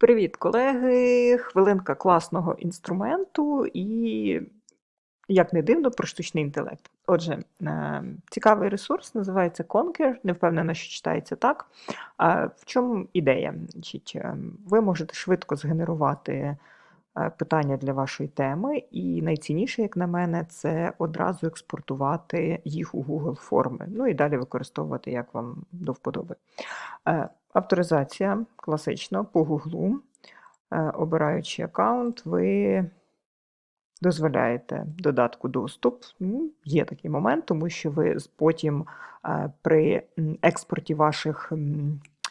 Привіт, колеги! Хвилинка класного інструменту і, як не дивно, про штучний інтелект. Отже, е, цікавий ресурс називається Conquer, не впевнена, що читається так. В чому ідея? Е, Ви можете швидко згенерувати питання для вашої теми, і найцінніше, як на мене, це одразу експортувати їх у Google форми. Ну і далі використовувати, як вам до вподоби. Е, Авторизація класично по Google. Е, Обираючи аккаунт, ви дозволяєте додатку доступ. Ну, Є такий момент, тому що ви потім е, при експорті ваших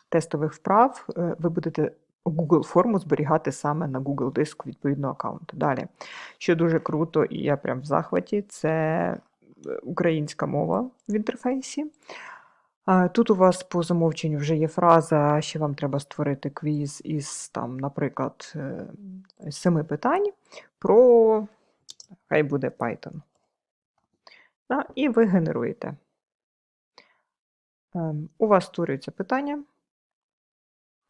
тестових вправ е, ви будете Google форму зберігати саме на Google диск відповідного аккаунту. Далі, що дуже круто, і я прям в захваті, це е, українська мова в інтерфейсі. Тут у вас по замовченню вже є фраза, що вам треба створити квіз із, там, наприклад, е, семи питань про, хай буде Python. І ви генеруєте. Ем, У вас створюється питання.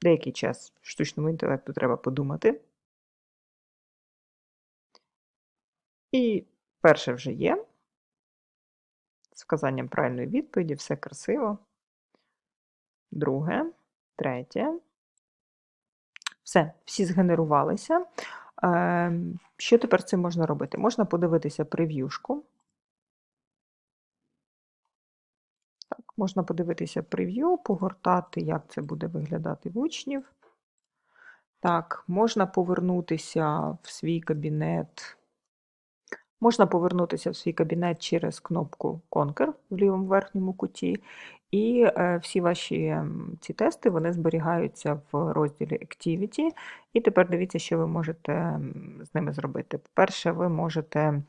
Деякий час штучному інтелекту треба подумати. І перше вже є. З вказанням правильної відповіді, все красиво. Друге, третє. Все, всі згенерувалися. Ем, Що тепер з цим можна робити? Можна подивитися прев'юшку. Можна подивитися прев'ю, погортати, як це буде виглядати в учнів. Так, можна повернутися в свій кабінет. Можна повернутися в свій кабінет через кнопку Conquer в лівому верхньому куті, і е, всі ваші ці тести вони зберігаються в розділі Activity. І тепер дивіться, що ви можете з ними зробити. По-перше, ви можете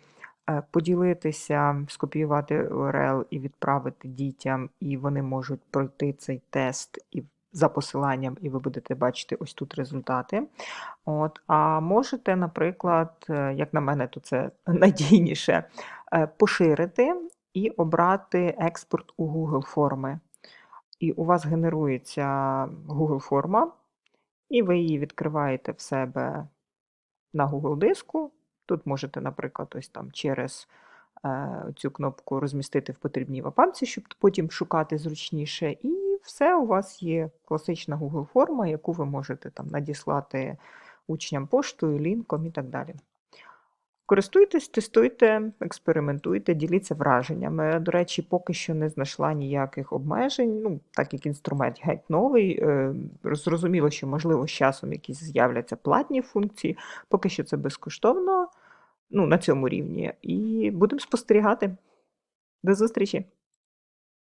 поділитися, скопіювати URL і відправити дітям, і вони можуть пройти цей тест і за посиланням, і ви будете бачити ось тут результати. От, а можете, наприклад, е, як на мене, то це надійніше, е, поширити і обрати експорт у Google форми. І у вас генерується Google форма, і ви її відкриваєте в себе на Google диску. Тут можете, наприклад, ось там через е, цю кнопку розмістити в потрібній вам папці, щоб потім шукати зручніше. І все, у вас є класична Google форма, яку ви можете там надіслати учням поштою, лінком і так далі. Користуйтесь, тестуйте, експериментуйте, діліться враженнями. До речі, поки що не знайшла ніяких обмежень. Ну, так як інструмент геть новий. е, Зрозуміло, що, можливо, з часом якісь з'являться платні функції. Поки що це безкоштовно, ну, на цьому рівні. І будемо спостерігати. До зустрічі!